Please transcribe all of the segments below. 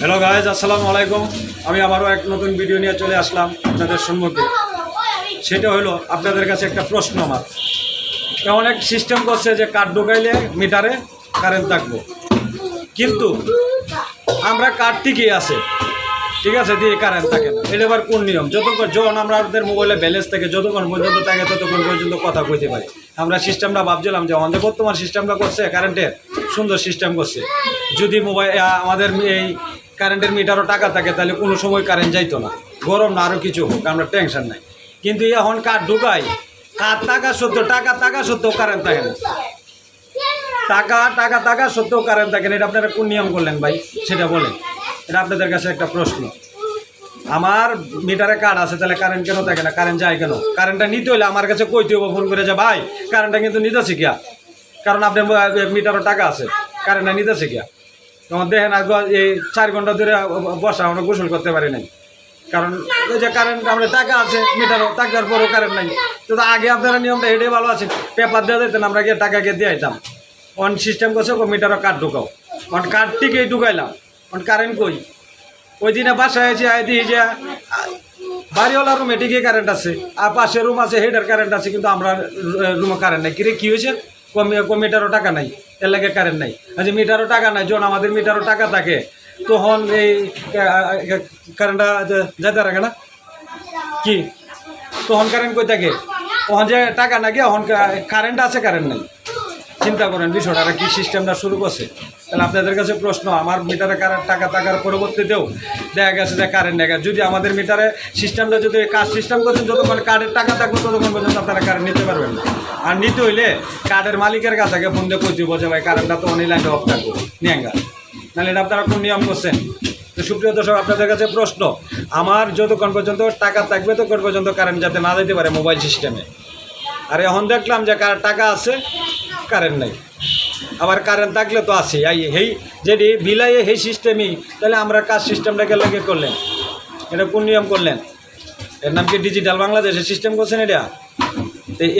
Hello guys আসসালামু আলাইকুম। আমি আবারও এক নতুন ভিডিও নিয়ে চলে আসলাম আপনাদের সম্মুখে। সেটা হলো আপনাদের কাছে একটা প্রশ্ন আমার। তো অনেক সিস্টেম করছে যে কাঠ ঢুকাইলে মিটারে কারেন্ট থাকব? কিন্তু আমরা কার্ড ঠিকই আছে। ঠিক আছে, দিয়ে কারেন্ট থাকে না। এটা আবার কোন নিয়ম? যতক্ষণ যখন আমরা আমাদের মোবাইলে ব্যালেন্স থাকে যতক্ষণ পর্যন্ত থাকে, ততক্ষণ পর্যন্ত কথা কইতে পারি। আমরা সিস্টেমটা ভাবছিলাম যে আমাদের বর্তমান সিস্টেমটা করছে কারেন্টের সুন্দর সিস্টেম করছে। যদি মোবাইল আমাদের এই কারেন্টের মিটারও টাকা থাকে, তাহলে কোনো সময় কারেন্ট যাইতো না। গরম না আরও কিছু হোক, আমরা টেনশন নাই। কিন্তু এখন কার্ড ঢুকাই? কার টাকা সত্য, টাকা টাকা সত্ত্বেও কারেন্ট থাকে না। টাকা টাকা টাকা সত্ত্বেও কারেন্ট থাকে না। এটা আপনারা কোন নিয়ম করলেন ভাই? সেটা বলেন। এটা আপনাদের কাছে একটা প্রশ্ন। আমার মিটারে কার্ড আছে, তাহলে কারেন্ট কেন থাকে না? কারেন্ট যায় কেন? কারেন্টটা নিতে হলে আমার কাছে কইতে হবে ফোন করে যে, ভাই, কারেন্টটা কিন্তু নিতেছি কিয়া? কারণ আপনার মিটারও টাকা আছে। কারেন্টটা নিতেছে কিয়া? তখন দেখেন এই চার ঘণ্টা ধরে বসা আমরা গোসল করতে পারি নাই। কারণ ওই যে কারেন্ট আমরা টাকা আছে মিটারও টাকার পরেও কারেন্ট নাই। তো আগে আপনারা নিয়মটা এটাই ভালো আছে পেপার দেওয়া যেতেন আমরা গিয়ে টাকা গিয়ে দিয়ে আইতাম। অন সিস্টেম করছে মিটারও কার্ড ঢুকাও। অন কার্ড ঢুকাইলাম। অন কারেন্ট কই? ওই দিনে বাসায় এসে আই দিই যে, বাড়িওয়ালা রুমে ঠিকই কারেন্ট আছে, আর পাশে রুম আছে হেডার কারেন্ট আছে, কিন্তু আমরা রুমে কারেন্ট নাই। কিরে, কী হয়েছে? মিটারও টাকা নাই, এর লাগে কারেন্ট নাই। আচ্ছা মিটারও টাকা নাই, যখন আমাদের মিটারও টাকা থাকে, তখন এই কারেন্টটা যেতে রাখে না। কি? তখন কারেন্ট কই থাকে? তখন যে টাকা নাকি তখন কারেন্ট আছে কারেন্ট নাই। চিন্তা করেন বিষয়টা কি সিস্টেমটা শুরু করছে? তাহলে আপনাদের কাছে প্রশ্ন, আমার মিটারে কারেন্ট, টাকা থাকার পরবর্তীতেও দেখা গেছে যে কারেন্ট দেখা যদি আমাদের মিটারে সিস্টেমটা যদি কাজ সিস্টেম করছেন, যতক্ষণ কার্ডের টাকা থাকবে, ততক্ষণ পর্যন্ত আপনারা কারেন্ট নিতে পারবেন না। আর নিতে হইলে কার্ডের মালিকের কাছে আগে ফোন দিয়ে কইতে বলছে, ভাই কারেন্টটা তো অনলাইন অফ থাকবে নিয়াঙ্গা নাহলে এটা আপনারা কোন নিয়ম করছেন? তো সুপ্রিয় দর্শক, আপনাদের কাছে প্রশ্ন, আমার যতক্ষণ পর্যন্ত টাকা থাকবে, ততক্ষণ পর্যন্ত কারেন্ট যাতে না যেতে পারে মোবাইল সিস্টেমে আর এখন দেখলাম যে কার টাকা আছে কারেন্ট নাই। আবার কারেন্ট থাকলে তো আছে। এই হেই যেটি বিলাইয়ে সেই সিস্টেমই তাহলে আমরা কাজ সিস্টেমটাকে লাগে করলেন। এটা কোন নিয়ম করলেন? এর নাম কি ডিজিটাল বাংলাদেশের সিস্টেম করছেন এটা?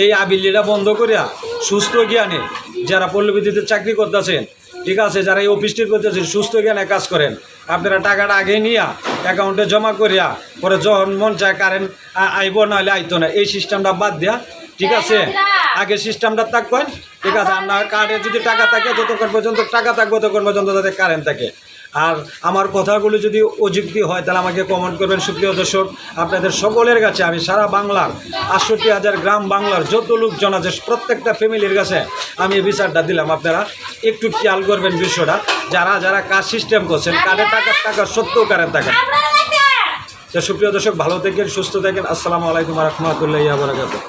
এই আবিলিটা বন্ধ করিয়া সুস্থ জ্ঞানে যারা পল্লবিদ্যুতের চাকরি করতেছেন, ঠিক আছে, যারা এই অফিসটি করতেছেন সুস্থ জ্ঞানে কাজ করেন। আপনারা টাকাটা আগে নিয়া অ্যাকাউন্টে জমা করিয়া, পরে যখন মন চায় কারেন্ট আইব, নাহলে আইতো না। এই সিস্টেমটা বাদ দেয়া ঠিক আছে? আগে সিস্টেমটা থাকবেন ঠিক আছে আপনার কার্ডে যদি টাকা থাকে ততক্ষণ পর্যন্ত টাকা থাকবে ততক্ষণ পর্যন্ত যাতে কারেন্ট থাকে। আর আমার কথাগুলো যদি অযুক্তি হয় তাহলে আমাকে কমেন্ট করবেন। সুপ্রিয় দর্শক আপনাদের সকলের কাছে আমি সারা বাংলার আটষট্টি হাজার গ্রাম বাংলার যত লোকজন আছে প্রত্যেকটা ফ্যামিলির কাছে আমি এই বিচারটা দিলাম। আপনারা একটু খেয়াল করবেন বিষয়টা। যারা যারা কাজ সিস্টেম করছেন কার্ডে টাকা টাকা সত্ত্বেও কারেন্ট থাকে। তো সুপ্রিয় দর্শক ভালো থাকেন সুস্থ থাকেন। আসসালামু আলাইকুম রহমতুল্লাহ বারাকাতুহ।